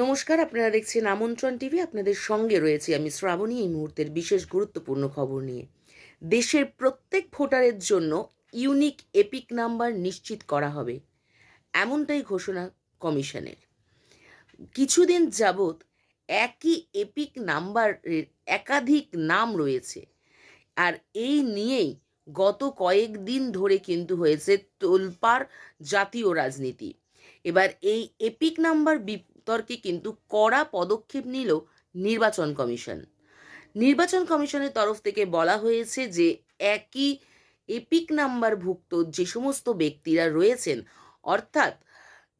নমস্কার, আপনারা দেখছেন আমন্ত্রণ টিভি। আপনাদের সঙ্গে রয়েছি আমি শ্রাবণী এই মুহূর্তের বিশেষ গুরুত্বপূর্ণ খবর নিয়ে। দেশের প্রত্যেক ভোটারের জন্য ইউনিক এপিক নাম্বার নিশ্চিত করা হবে, এমনটাই ঘোষণা কমিশনের। কিছুদিন যাবৎ একই এপিক নাম্বারের একাধিক নাম রয়েছে, আর এই নিয়েই গত কয়েকদিন ধরে কিন্তু হয়েছে তোলপাড় জাতীয় রাজনীতি। এবার এই এপিক নাম্বার বিতর্কে কিন্তু কড়া পদক্ষেপ নিল নির্বাচন কমিশন। নির্বাচন কমিশনের তরফ থেকে বলা হয়েছে যে, একই এপিক নাম্বার ভুক্ত যে সমস্ত ব্যক্তিরা রয়েছেন, অর্থাৎ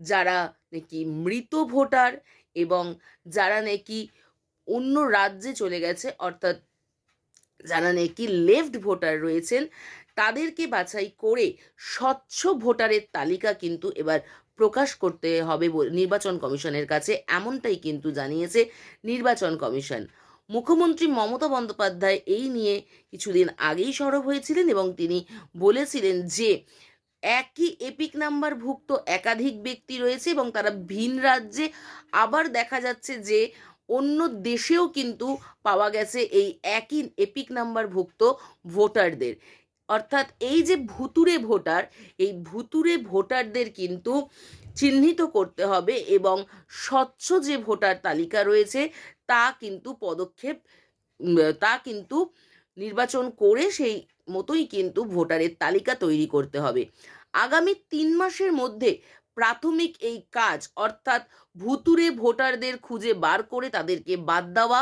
যারা নাকি মৃত ভোটার এবং যারা নাকি অন্য রাজ্যে চলে গেছে, অর্থাৎ যারা নাকি লেফট ভোটার রয়েছেন, তাদেরকে বাছাই করে স্বচ্ছ ভোটারের তালিকা কিন্তু এবার প্রকাশ করতে হবে নির্বাচন কমিশনের কাছে এমনটাই কিন্তু জানিয়েছে নির্বাচন কমিশন। মুখ্যমন্ত্রী মমতা বন্দ্যোপাধ্যায় এই নিয়ে কিছুদিন আগেই সরব হয়েছিলেন এবং তিনি বলেছিলেন যে, একই এপিক নাম্বার ভুক্ত একাধিক ব্যক্তি রয়েছে এবং তারা ভিন রাজ্যে। আবার দেখা যাচ্ছে যে, অন্য দেশেও কিন্তু পাওয়া গেছে এই একই এপিক নাম্বার ভুক্ত ভোটারদের। অর্থাৎ এই যে ভুতুরে ভোটার, এই ভুতুরে ভোটারদের কিন্তু চিহ্নিত করতে হবে এবং স্বচ্ছ যে ভোটার তালিকা রয়েছে, তা কিন্তু পদক্ষেপ তা কিন্তু নির্বাচন করে সেই মতোই কিন্তু ভোটারের তালিকা তৈরি করতে হবে। আগামী তিন মাসের মধ্যে প্রাথমিক এই কাজ, অর্থাৎ ভুতুরে ভোটারদের খুঁজে বার করে তাদেরকে বাদ দেওয়া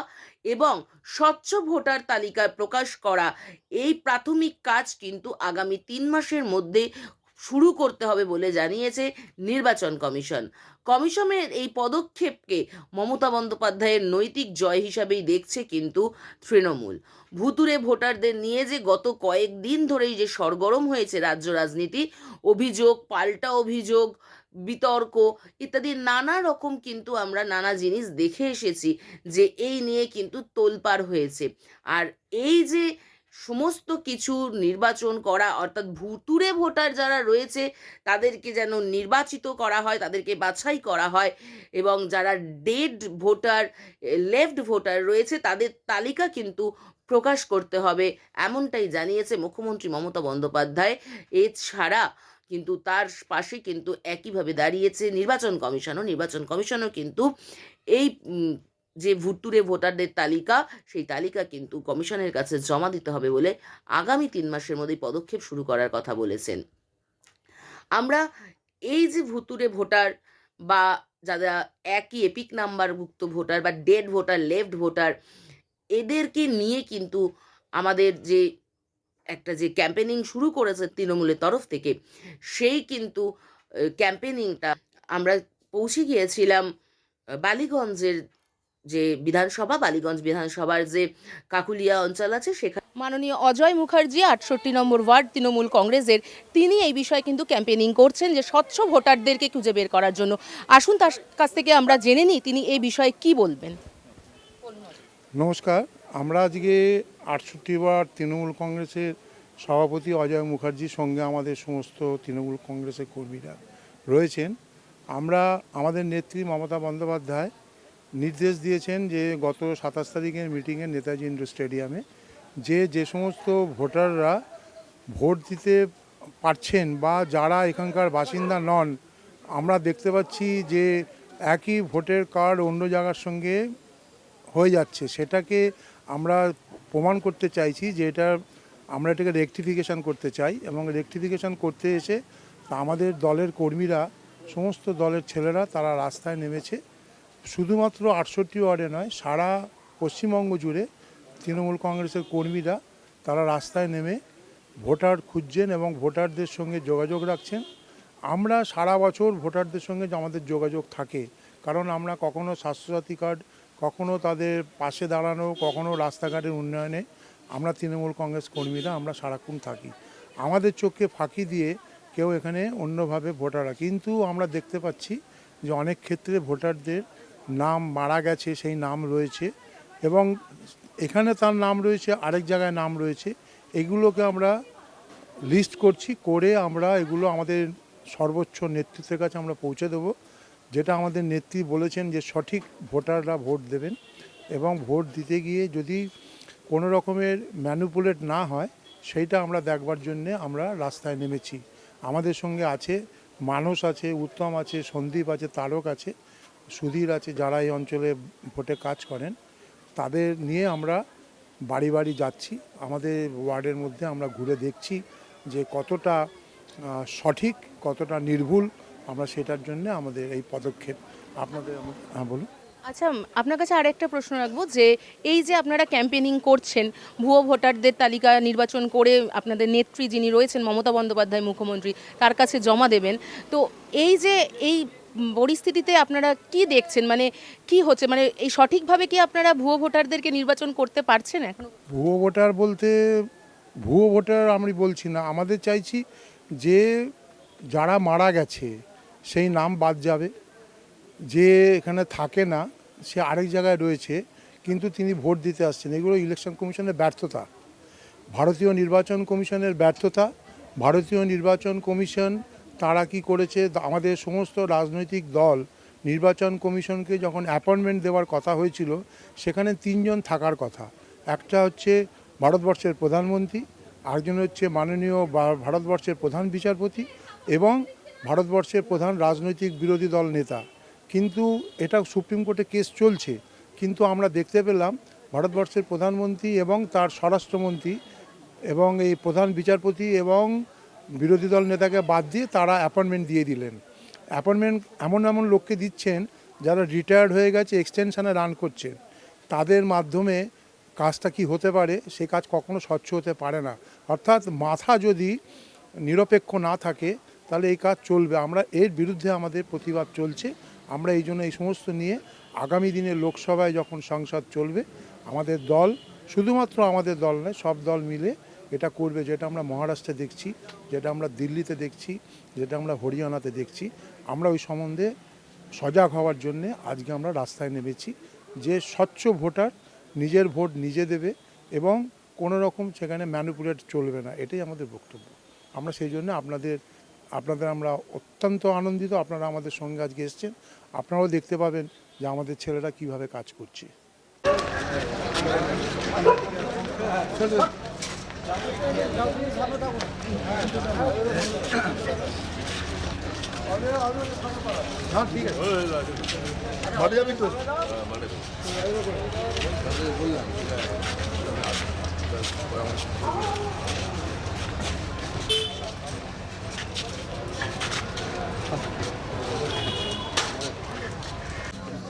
এবং স্বচ্ছ ভোটার তালিকা প্রকাশ করা, এই প্রাথমিক কাজ কিন্তু আগামী তিন মাসের মধ্যে শুরু করতে হবে বলে জানিয়েছে নির্বাচন কমিশন। কমিশনের এই পদক্ষেপকে মমতা বন্দ্যোপাধ্যায়ের নৈতিক জয় হিসাবেই দেখছে কিন্তু তৃণমূল। ভুতুরে ভোটারদের নিয়ে যে গত কয়েকদিন ধরেই যে সরগরম হয়েছে রাজ্য রাজনীতি, অভিযোগ, পাল্টা অভিযোগ বিতর্ক ইত্যাদি নানা রকম কিন্তু আমরা নানা জিনিস দেখে এসেছি যে এই নিয়ে কিন্তু তোলপাড় হয়েছে। আর এই যে সমস্ত কিছু নির্বাচন করা অর্থাৎ ভুতুরে ভোটার যারা রয়েছে, তাদেরকে যেন নির্বাচিত করা হয়, তাদেরকে বাছাই করা হয় এবং যারা ডেড ভোটার, লেফট ভোটার রয়েছে, তাদের তালিকা কিন্তু প্রকাশ করতে হবে, এমনটাই জানিয়েছে মুখ্যমন্ত্রী মমতা বন্দ্যোপাধ্যায়। এছাড়া কিন্তু তার পাশে কিন্তু একইভাবে দাঁড়িয়েছে নির্বাচন কমিশনও। নির্বাচন কমিশনও কিন্তু এই যে ভুতুরে ভোটারদের তালিকা, সেই তালিকা কিন্তু কমিশনের কাছে জমা দিতে হবে বলে আগামী তিন মাসের মধ্যেই পদক্ষেপ শুরু করার কথা বলেছেন। আমরা এই যে ভুতুরে ভোটার বা যারা একই এপিক নাম্বারভুক্ত ভোটার বা ডেড ভোটার, লেফট ভোটার, এদেরকে নিয়ে কিন্তু আমাদের যে একটা যে ক্যাম্পেনিং শুরু করেছে তৃণমূলের তরফ থেকে সেই কিন্তু ক্যাম্পেনিংটা আমরা পৌঁছে গিয়েছিলাম বালিগঞ্জের যে বিধানসভা বালিগঞ্জ বিধানসভার যে কাকুলিয়া অঞ্চল আছে সেখানে মাননীয় অজয় মুখার্জি আটষট্টি নম্বর ওয়ার্ড তৃণমূল কংগ্রেসের তিনি এই বিষয়ে কিন্তু ক্যাম্পেনিং করছেন যে স্বচ্ছ ভোটারদেরকে খুঁজে বের করার জন্য। আসুন তার কাছ থেকে আমরা জেনে নিই তিনি এই বিষয়ে কি বলবেন। নমস্কার। আমরা আজকে আটষট্টি বার তৃণমূল কংগ্রেসের সভাপতি অজয় মুখার্জির সঙ্গে আমাদের সমস্ত তৃণমূল কংগ্রেসের কর্মীরা রয়েছেন। আমরা আমাদের নেত্রী মমতা বন্দ্যোপাধ্যায় নির্দেশ দিয়েছেন যে গত সাতাশ তারিখের মিটিংয়ে নেতাজি ইন্ডোর স্টেডিয়ামে যে যে সমস্ত ভোটাররা ভোট দিতে পারছেন বা যারা এখানকার বাসিন্দা নন, আমরা দেখতে পাচ্ছি যে একই ভোটের কার্ড অন্য জায়গার সঙ্গে হয়ে যাচ্ছে। সেটাকে আমরা প্রমাণ করতে চাইছি যে এটা আমরা এটাকে রেকটিফিকেশান করতে চাই এবং রেকটিফিকেশান করতে এসে আমাদের দলের কর্মীরা, সমস্ত দলের ছেলেরা তারা রাস্তায় নেমেছে। শুধুমাত্র আটষট্টি ওয়ার্ডে নয়, সারা পশ্চিমবঙ্গ জুড়ে তৃণমূল কংগ্রেসের কর্মীরা তারা রাস্তায় নেমে ভোটার খুঁজছেন এবং ভোটারদের সঙ্গে যোগাযোগ রাখছেন। আমরা সারা বছর ভোটারদের সঙ্গে আমাদের যোগাযোগ থাকে, কারণ আমরা কখনো স্বাস্থ্যসাথী কার্ড কখনো তাদের পাশে দাঁড়ানো, কখনো রাস্তাঘাটের উন্নয়নে আমরা তৃণমূল কংগ্রেস কর্মীরা আমরা সারাক্ষণ থাকি। আমাদের চোখকে ফাঁকি দিয়ে কেউ এখানে অন্যভাবে ভোটাররা। কিন্তু আমরা দেখতে পাচ্ছি যে অনেক ক্ষেত্রে ভোটারদের নাম মারা গেছে, সেই নাম রয়েছে এবং এখানে তার নাম রয়েছে, আরেক জায়গায় নাম রয়েছে। এগুলোকে আমরা লিস্ট করছি, করে আমরা এগুলো আমাদের সর্বোচ্চ নেতৃত্বের কাছে আমরা পৌঁছে দেবো। যেটা আমাদের নেত্রী বলেছেন যে সঠিক ভোটাররা ভোট দেবেন এবং ভোট দিতে গিয়ে যদি কোনো রকমের ম্যানুপুলেট না হয়, সেইটা আমরা দেখবার জন্যে আমরা রাস্তায় নেমেছি। আমাদের সঙ্গে আছে মানুষ আছে, উত্তম আছে, সন্দীপ আছে, তারক আছে, সুধীর আছে, যারা এই অঞ্চলে ভোটে কাজ করেন, তাদের নিয়ে আমরা বাড়ি বাড়ি যাচ্ছি। আমাদের ওয়ার্ডের মধ্যে আমরা ঘুরে দেখছি যে কতটা সঠিক, কতটা নির্ভুল আমরা সেটার জন্য আমাদের এই পদক্ষেপ আপনাদের হ্যাঁ বলুন। আচ্ছা আপনার কাছে আরেকটা প্রশ্ন রাখব যে এই যে আপনারা ক্যাম্পেনিং করছেন ভুয়ো ভোটারদের তালিকা নির্বাচন করে আপনাদের নেত্রী যিনি রয়েছেন মমতা বন্দ্যোপাধ্যায় মুখ্যমন্ত্রী তার কাছে জমা দেবেন। তো এই যে এই পরিস্থিতিতে আপনারা কি দেখছেন? মানে কি হচ্ছে? মানে এই সঠিকভাবে কি আপনারা ভুয়ো ভোটারদেরকে নির্বাচন করতে পারছেন এখন? ভুয়ো ভোটার বলতে ভুয়ো ভোটার আমি বলছি না। আমাদের চাইছি যে যারা মারা গেছে সেই নাম বাদ যাবে। যে এখানে থাকে না, সে আরেক জায়গায় রয়েছে, কিন্তু তিনি ভোট দিতে আসছেন। এগুলো ইলেকশন কমিশনের ব্যর্থতা। ভারতীয় নির্বাচন কমিশনের ব্যর্থতা। ভারতীয় নির্বাচন কমিশন তারা কি করেছে? আমাদের সমস্ত রাজনৈতিক দল নির্বাচন কমিশনকে যখন অ্যাপয়েন্টমেন্ট দেওয়ার কথা হয়েছিল, সেখানে তিনজন থাকার কথা। একটা হচ্ছে ভারতবর্ষের প্রধানমন্ত্রী, আরেকজন হচ্ছে মাননীয় ভারতবর্ষের প্রধান বিচারপতি এবং ভারতবর্ষের প্রধান রাজনৈতিক বিরোধী দল নেতা। কিন্তু এটা সুপ্রিম কোর্টে কেস চলছে। কিন্তু আমরা দেখতে পেলাম ভারতবর্ষের প্রধানমন্ত্রী এবং তার স্বরাষ্ট্রমন্ত্রী এবং এই প্রধান বিচারপতি এবং বিরোধী দল নেতাকে বাদ দিয়ে তারা অ্যাপয়েন্টমেন্ট দিয়ে দিলেন। অ্যাপয়েন্টমেন্ট এমন এমন লোককে দিচ্ছেন যারা রিটায়ার্ড হয়ে গেছে, এক্সটেনশানে রান করছেন তাদের মাধ্যমে কাজটা কি হতে পারে, সে কাজ কখনো স্বচ্ছ হতে পারে না। অর্থাৎ মাথা যদি নিরপেক্ষ না থাকে তাহলে এই কাজ চলবে। আমরা এর বিরুদ্ধে আমাদের প্রতিবাদ চলছে। আমরা এই জন্য এই সমস্ত নিয়ে আগামী দিনে লোকসভায় যখন সংসদ চলবে, আমাদের দল, শুধুমাত্র আমাদের দল নয়, সব দল মিলে এটা করবে। যেটা আমরা মহারাষ্ট্রে দেখছি, যেটা আমরা দিল্লিতে দেখছি, যেটা আমরা হরিয়ানাতে দেখছি, আমরা ওই সম্বন্ধে সজাগ হওয়ার জন্যে আজকে আমরা রাস্তায় নেমেছি। যে স্বচ্ছ ভোটার নিজের ভোট নিজে দেবে এবং কোনো রকম সেখানে ম্যানুপুলেট চলবে না, এটাই আমাদের বক্তব্য। আমরা সেই জন্য আপনাদের আপনাদের আমরা অত্যন্ত আনন্দিত, আপনারা আমাদের সঙ্গে আজকে এসছেন। আপনারাও দেখতে পাবেন যে আমাদের ছেলেরা কীভাবে কাজ করছে।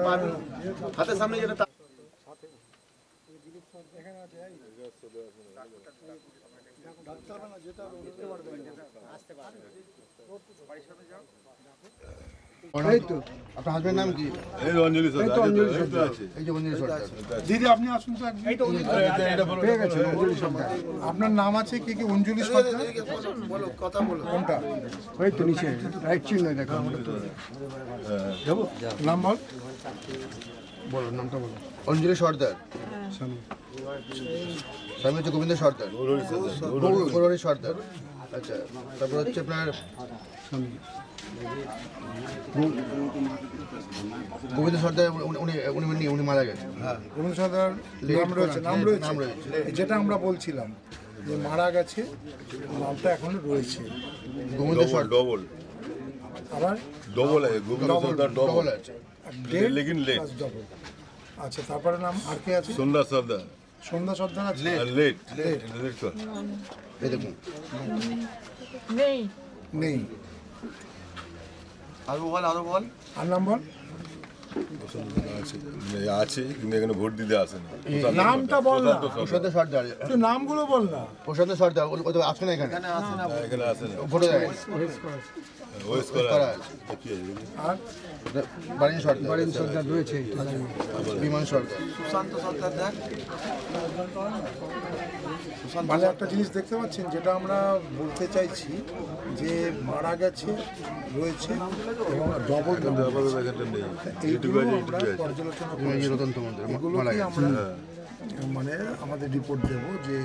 পাবি হাতের সামনে যেটা তা- এই তো আপনার হাজবেন্ড নাম কি এই অঞ্জলি এই তো অঞ্জলি সর্দার আছে এই আসতে পারবে সর্দার দিদি আপনি আসুন তো একদিন। পেয়ে গেছেন অঞ্জলি সর্দার আপনার নাম আছে কি কি? অঞ্জলি সরকার? বলো কোনটা? ওই তো নিচে রাইট চিহ্ন দেখো। নাম বল। বলো নামটা বলো। অঞ্জলি সর্দার স্বামী। হচ্ছে গোবিন্দ সর্দার গৌরী সর্দার আচ্ছা তারপর হচ্ছে আপনার স্বামী। গোবিন্দ সর্দার উনি উনি উনি মারা গেছেন। হ্যাঁ গোবিন্দ সর্দার নাম রয়েছে নাম রয়েছে। যেটা আমরা বলছিলাম যে মারা গেছে নামটা এখন রয়েছে। গোবিন্দ ডবল আবার? ডবল আছে গোবিন্দ সর্দার ডবল আছে। লেকিন লেট ডবল আচ্ছা তারপরে নাম আর কে আছে? সন্ধ্যা সর্দার। সন্ধ্যা সর্দার আছে? লেট লেট লেট এই নেই। নেই। আরও বল আরও বল। আর নাম বল? আছে মানে কিন্তু এখানে ভোট দিতে আসে না। নামটা বল না। প্রশান্ত সর্দার তুই নামগুলো বল না। প্রসাদ সর্দার তো আছে না এখানে। এখানে আসে না। ভোটে দেয় একটা জিনিস দেখতে পাচ্ছেন যেটা আমরা বলতে চাইছি যে মারা গেছে রয়েছে এবং মানে আমাদের রিপোর্ট দেব যে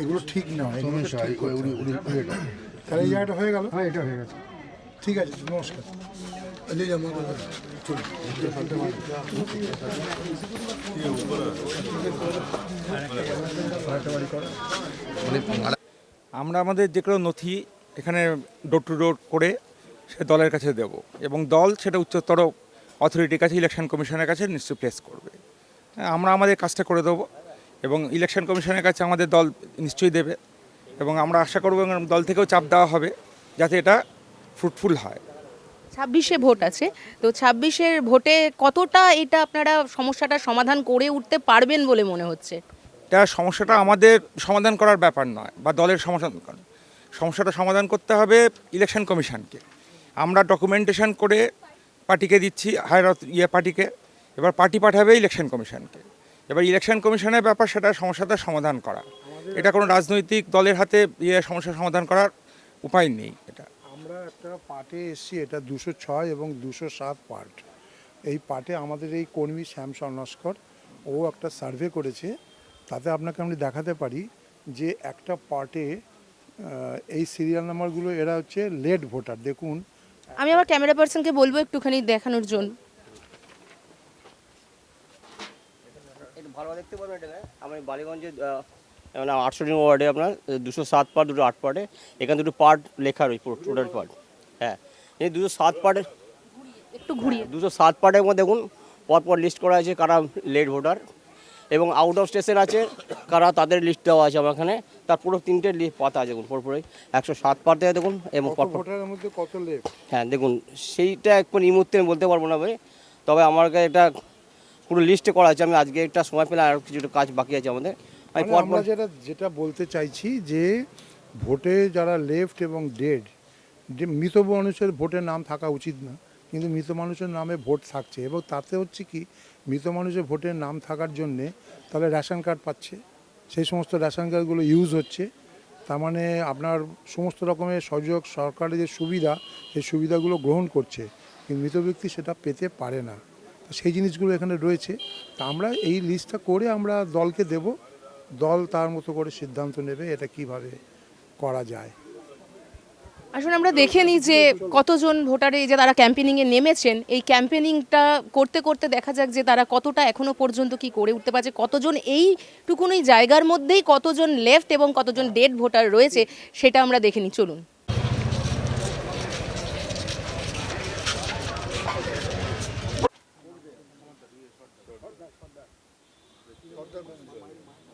এগুলো ঠিক নয় তাহলে এই জায়গাটা হয়ে গেল? হ্যাঁ এটা হয়ে গেছে। ঠিক আছে নমস্কার। আমরা আমাদের যে কোনো নথি এখানে ডোর টু ডোর করে সে দলের কাছে দেব এবং দল সেটা উচ্চতর অথরিটির কাছে ইলেকশন কমিশনের কাছে নিশ্চয়ই প্লেস করবে। হ্যাঁ, আমরা আমাদের কাজটা করে দেবো এবং ইলেকশন কমিশনের কাছে আমাদের দল নিশ্চয়ই দেবে। এবং আমরা আশা করব দল থেকেও চাপ দেওয়া হবে যাতে এটা ফ্রুটফুল হয়। ছাব্বিশে ভোট আছে। তো ছাব্বিশের ভোটে কতটা এটা আপনারা সমস্যাটা সমাধান করে উঠতে পারবেন বলে মনে হচ্ছে? এটা সমস্যাটা আমাদের সমাধান করার ব্যাপার নয় বা দলের সমাধান সমস্যাটা সমাধান করতে হবে ইলেকশন কমিশনকে। আমরা ডকুমেন্টেশন করে পার্টিকে দিচ্ছি হায়ার ইয়ে পার্টিকে। এবার পার্টি পাঠাবে ইলেকশন কমিশনকে। এবার ইলেকশন কমিশনের ব্যাপার সেটা সমস্যাটা সমাধান করা। এটা কোনো রাজনৈতিক দলের হাতে ইয়ে সমস্যা সমাধান করার উপায় নেই এটা। আমরা একটা পার্টে এসেছি এটা দুশো ছয় এবং দুশো সাত পার্ট। এই পার্টে আমাদের এই কর্মী শ্যাম নস্কর ও একটা সার্ভে করেছে। তাতে আপনাকে আমি দেখাতে পারি যে একটা পার্টে এই সিরিয়াল নাম্বারগুলো এরা হচ্ছে লেট ভোটার। দেখুন। আমি আমার ক্যামেরা পার্সনকে বলব একটুখানি দেখানোর জন্য। ভালো দেখতে পারবেন এটা আমি বালিগঞ্জে মানে আটষট্টি ওয়ার্ডে আপনার দুশো সাত পার্ট দুটো আট পার্টে। এখানে দুটো পার্ট লেখা রয়েছে পুরো টোটাল পার্ট হ্যাঁ। এই দুশো সাত পার্টের একটু ঘুরিয়ে। দুশো সাত পার্টের মধ্যে দেখুন পরপর লিস্ট করা আছে কারা লেট ভোটার এবং আউট অফ স্টেশন আছে কারা তাদের লিস্ট দেওয়া আছে আমার এখানে। তার পুরো তিনটে লিস্ট পাতা আছে দেখুন পরপরই একশো সাত পার্টে দেখুন এবং কত পরপর ভোটারের মধ্যে কত লেট হ্যাঁ দেখুন সেইটা এখন এই মুহূর্তে আমি বলতে পারব না ভাই। তবে আমার কাছে এটা পুরো লিস্টে করা আছে আমি আজকে একটা সময় পেলে আর কিছুটা কাজ বাকি আছে আমাদের। আমি পরপর আমরা যেটা যেটা বলতে চাইছি যে ভোটে যারা লেফট এবং ডেড যে মৃত মানুষের ভোটের নাম থাকা উচিত না কিন্তু মৃত মানুষের নামে ভোট থাকছে। এবং তাতে হচ্ছে কি মৃত মানুষের ভোটের নাম থাকার জন্যে তাহলে রেশন কার্ড পাচ্ছে। সেই সমস্ত রেশন কার্ডগুলো ইউজ হচ্ছে। তার মানে আপনার সমস্ত রকমের সহযোগ সরকারের যে সুবিধা সেই সুবিধাগুলো গ্রহণ করছে। কিন্তু মৃত ব্যক্তি সেটা পেতে পারে না। তো সেই জিনিসগুলো এখানে রয়েছে। তা আমরা এই লিস্টটা করে আমরা দলকে দেব। দল তার মতো করে সিদ্ধান্ত নেবে এটা কীভাবে করা যায়। আসলে আমরা দেখে নিই যে কতজন ভোটারে এই যে তারা ক্যাম্পেনিংয়ে নেমেছেন, এই ক্যাম্পেনিংটা করতে করতে দেখা যাক যে তারা কতটা এখনও পর্যন্ত কি করে উঠতে পারছে, কতজন এইটুকুনি জায়গার মধ্যেই কতজন লেফট এবং কতজন ডেড ভোটার রয়েছে সেটা আমরা দেখে নিই, চলুন।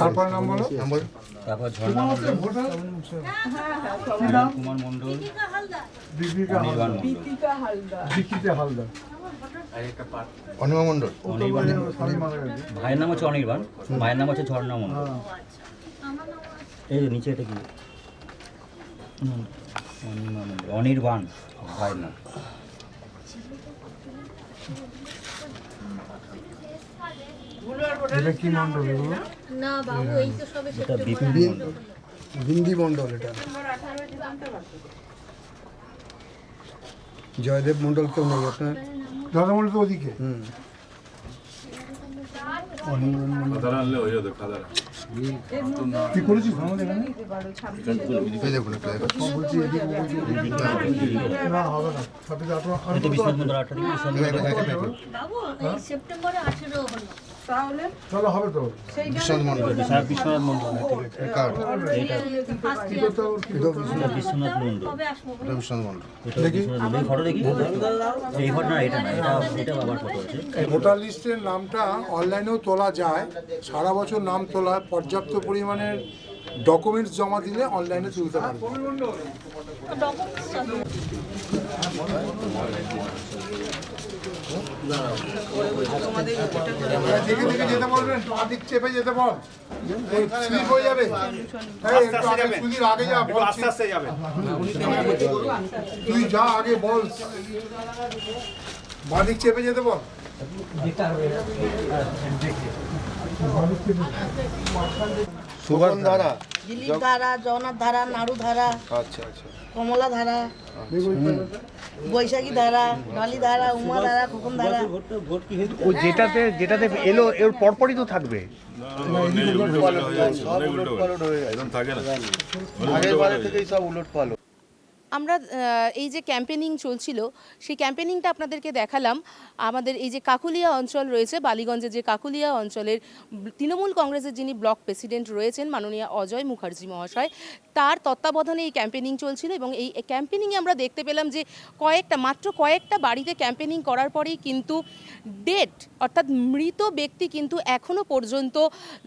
তারপরে নাম বলো। তারপর ঝর্ণা মণ্ডল কুমার মণ্ডল অনির্বাণ মণ্ডল বিকিতে হালদার। অনিমা মণ্ডল ভাইয়ের নাম হচ্ছে অনির্বাণ। মায়ের নাম হচ্ছে ঝর্ণা মণ্ডল এই যে নিচে এটা কি? অনির্বাণ ভাইয়ের নাম। এটা কি মণ্ডল এগুলো? এটা বিপিন মণ্ডল বিন্দি মণ্ডল এটা। জয়দেব মণ্ডল কেউ নেই আপনার? দাদা মণ্ডল তো ওদিকে। হুম। কি করেছিস আমাদের এখানে? দেখুন বলছি এদিকে না হবে না। ছাব্বিশ আঠারো এই- এই- এই- এই- বাবু সেপ্টেম্বরে আঠেরো হলো। চলো হবে তো বিশ্বনাথ মন্ডল বিশ্বনাথ মন্ডল এটা বিশ্বনাথ মন্ডল এটা বিশ্বনাথ মন্ডল এটা বিশ্বনাথ ফটো দেখি এই ফটো না এটা না এটা এটা বাবার ফটো আছে ভোটার লিস্টের নামটা অনলাইনেও তোলা যায় সারা বছর নাম তোলা পর্যাপ্ত পরিমাণের ডকুমেন্টস জমা দিলে অনলাইনে তুলতে পারবে যেতে বলবেন আদিক চেপে যেতে বল স্লিপ হয়ে যাবে সুধীর আগে যা তুই যা আগে বল বাদিক চেপে যেতে বল। সুগন ধারা। দিলীপ ধারা জগন্নাথ ধারা নাড়ু ধারা আচ্ছা আচ্ছা। কমলা ধারা বৈশাখী ধারা কালী ধারা উমা ধারা খোকন ধারা। ও যেটাতে যেটাতে এলো এর পরপরই তো থাকবে? হয়ে থাকে না। আগের বারে থেকেই সব উলট পালট। আমরা এই যে ক্যাম্পেনিং চলছিল, সেই ক্যাম্পেনিংটা আপনাদেরকে দেখালাম। আমাদের এই যে কাকুলিয়া অঞ্চল রয়েছে, বালিগঞ্জের যে কাকুলিয়া অঞ্চলের তৃণমূল কংগ্রেসের যিনি ব্লক প্রেসিডেন্ট রয়েছেন, মাননীয় অজয় মুখার্জি মহাশয়, তার তত্ত্বাবধানে এই ক্যাম্পেনিং চলছিল এবং এই ক্যাম্পেনিংয়ে আমরা দেখতে পেলাম যে কয়েকটা, মাত্র কয়েকটা বাড়িতে ক্যাম্পেনিং করার পরেই কিন্তু ডেট অর্থাৎ মৃত ব্যক্তি কিন্তু এখনও পর্যন্ত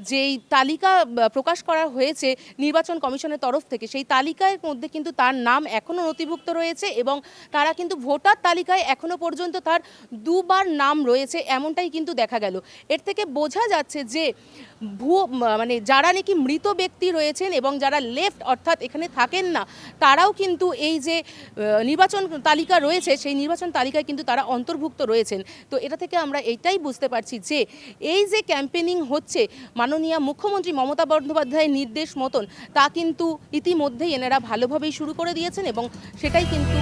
যেই তালিকা প্রকাশ করা হয়েছে নির্বাচন কমিশনের তরফ থেকে, সেই তালিকার মধ্যে কিন্তু তার নাম এখনও নথিভুক্ত রয়েছে এবং তারা কিন্তু ভোটার তালিকায় এখনও পর্যন্ত তার দুবার নাম রয়েছে এমনটাই কিন্তু দেখা গেল। এর থেকে বোঝা যাচ্ছে যে ভুয়ো মানে যারা নাকি মৃত ব্যক্তি রয়েছেন এবং যারা লেফট অর্থাৎ এখানে থাকেন না, তারাও কিন্তু এই যে নির্বাচন তালিকা রয়েছে, সেই নির্বাচন তালিকায় কিন্তু তারা অন্তর্ভুক্ত রয়েছেন। তো এটা থেকে আমরা এইটাই বুঝতে পারছি যে, এই যে ক্যাম্পেনিং হচ্ছে, মাননীয় মুখ্যমন্ত্রী মমতা বন্দ্যোপাধ্যায়ের নির্দেশ মতন, তা কিন্তু ইতিমধ্যেই এনারা ভালোভাবেই শুরু করে দিয়েছেন এবং সেটাই কিন্তু